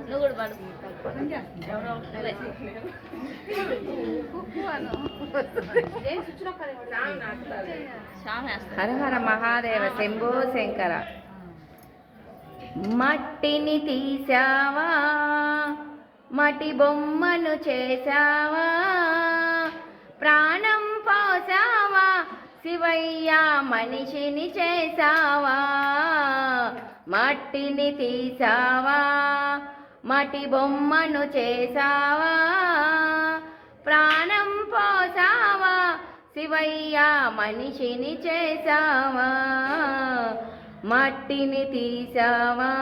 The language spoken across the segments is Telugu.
నువ్వు కూడా పాడు హర హర మహాదేవ శంభో శంకర. మట్టిని తీసావా మటి బొమ్మను చేసావా ప్రాణ శివయ్య మనిషిని చేసావా మట్టిని తీసావా మటి బొమ్మను చేసావా ప్రాణం పోసావా శివయ్య మనిషిని చేసావా మట్టిని తీసావా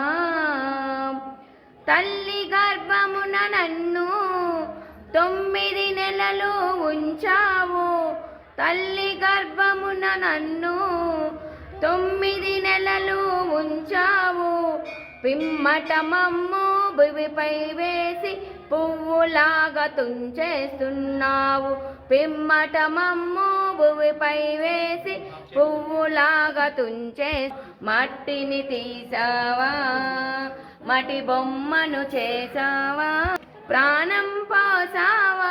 తల్లి గర్భమున నన్ను తొమ్మిది నెలలు ఉంచావా? తల్లి గర్భమున నన్ను తొమ్మిది నెలలు ఉంచావు. పిమ్మట మమ్ము భువిపై వేసి పువ్వులాగా తుంచేస్తున్నావు. పిమ్మట మమ్ము భువిపై వేసి పువ్వులాగా తుంచే మట్టిని తీసావా? మటి బొమ్మను చేసావా? ప్రాణం పోసావా?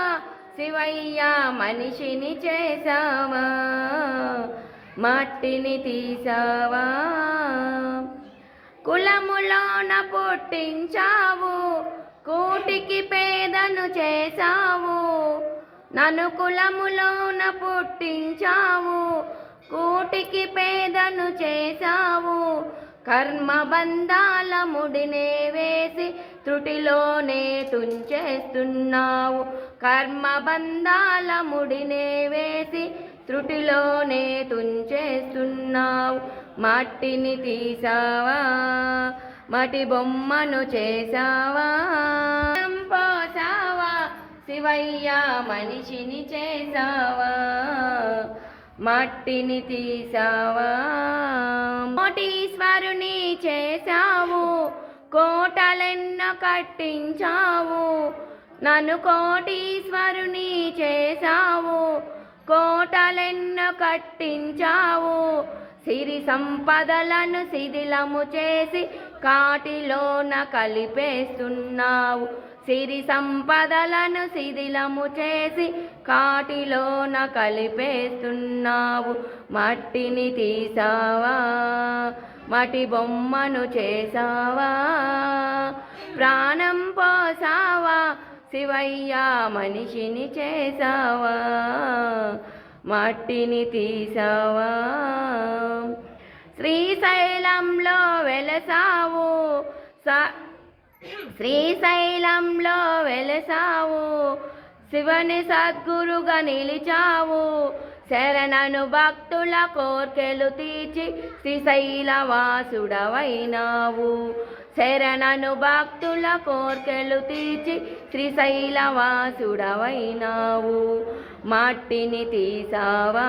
శివయ్య మనిషిని చేసావా మట్టిని తీసావా కులములోన పుట్టించావు కూటికి పేదను చేసావు నన్ను కులములోన పుట్టించావు కూటికి పేదను చేసావు కర్మ బంధాల ముడినే వేసి త్రుటిలోనే తుంచేస్తున్నావు. కర్మ బంధాల ముడినే వేసి త్రుటిలోనే తుంచేస్తున్నావు. మట్టిని తీసావా మటి బొమ్మను చేసావా పోసావా శివయ్య మనిషిని చేసావా మట్టిని తీసావా కోటీశ్వరుని చేసావు కోటలెన్నో కట్టించావు. నన్ను కోటీశ్వరుని చేసావు కోటలెన్నో కట్టించావు. సిరి సంపదలను శిథిలము చేసి కాటిలోన కలిపేస్తున్నావు. సిరి సంపదలను శిథిలము చేసి కాటిలోన కలిపేస్తున్నావు. మట్టిని తీసావా? మటి బొమ్మను చేసావా? ప్రాణం పోసావా? శివయ్య మనిషిని చేసావా మట్టిని తీసావా శ్రీశైలంలో వెలసావు. స శ్రీశైలంలో వెలసావు. శివని సద్గురుగా నిలిచావు. శరణను భక్తుల కోర్కెలు తీర్చి శ్రీశైల వాసుడవైనావు శరణను భక్తుల కోర్కెలు తీర్చి శ్రీశైల వాసుడవైనావు మట్టిని తీసావా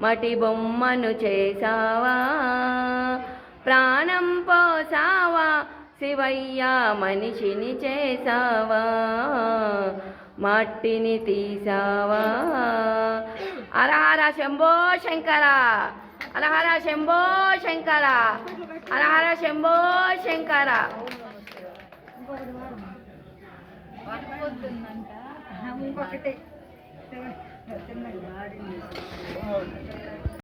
మటి బొమ్మను చేసావా ప్రాణం పోసావా శివయ్య మనిషిని చేసావా మట్టిని తీసావా హరహర శంభో శంకర హరహర శంభో శంకర హరహర శంభో శంకర ఇంకొకటి.